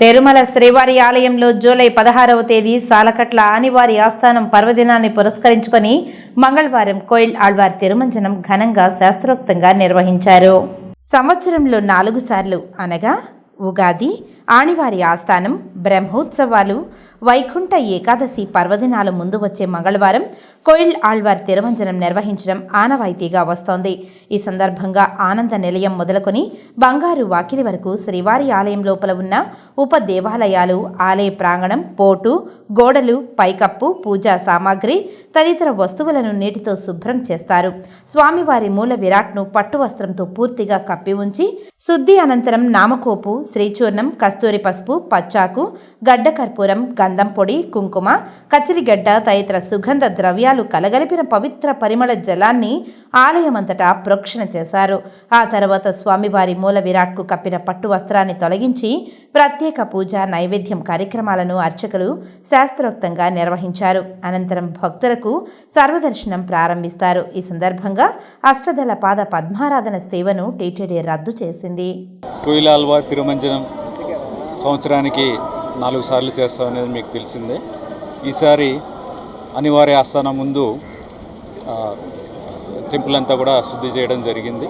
తిరుమల శ్రీవారి ఆలయంలో జూలై పదహారవ తేదీ సాలకట్ల ఆనివారి ఆస్థానం పర్వదినాన్ని పురస్కరించుకొని మంగళవారం కోయిల్ ఆళ్వార్ తిరుమంజనం ఘనంగా శాస్త్రోక్తంగా నిర్వహించారు. సంవత్సరంలో నాలుగు సార్లు అనగా ఉగాది ఆణివారి ఆస్థానం బ్రహ్మోత్సవాలు వైకుంఠ ఏకాదశి పర్వదినాల ముందు వచ్చే మంగళవారం కోయిల్ ఆళ్వార్ తిరువంజనం నిర్వహించడం ఆనవాయితీగా వస్తోంది. ఈ సందర్భంగా ఆనంద నిలయం మొదలుకొని బంగారు వాకిలి వరకు శ్రీవారి ఆలయం లోపల ఉన్న ఉప దేవాలయాలు ఆలయ ప్రాంగణం పోటు గోడలు పైకప్పు పూజా సామాగ్రి తదితర వస్తువులను నీటితో శుభ్రం చేస్తారు. స్వామివారి మూల విరాట్ను పట్టు వస్త్రంతో పూర్తిగా కప్పి ఉంచి శుద్ధి అనంతరం నామకోపు శ్రీచూర్ణం కస్తూరి పసుపు పచ్చాకు గడ్డ కర్పూరం గంధం పొడి కుంకుమ కచిరిగడ్డ తదితర సుగంధ ద్రవ్యాలు కలగలిపిన పవిత్ర పరిమళ జలాన్ని ఆలయమంతటా ప్రోక్షణ చేశారు. ఆ తర్వాత స్వామివారి మూల విరాట్కు కప్పిన పట్టు వస్త్రాన్ని తొలగించి ప్రత్యేక పూజ నైవేద్యం కార్యక్రమాలను అర్చకులు శాస్త్రోక్తంగా నిర్వహించారు. అనంతరం భక్తులకు సర్వదర్శనం ప్రారంభిస్తారు. ఈ సందర్భంగా అష్టదళ పాద పద్మారాధన సేవను టీటీడీ రద్దు చేసింది. కుయిలాల్వా తిరుమంజనం సంవత్సరానికి నాలుగు సార్లు చేస్తామనేది మీకు తెలిసిందే. ఈసారి అనివార్య ఆస్థానం ముందు టెంపుల్ అంతా కూడా శుద్ధి చేయడం జరిగింది.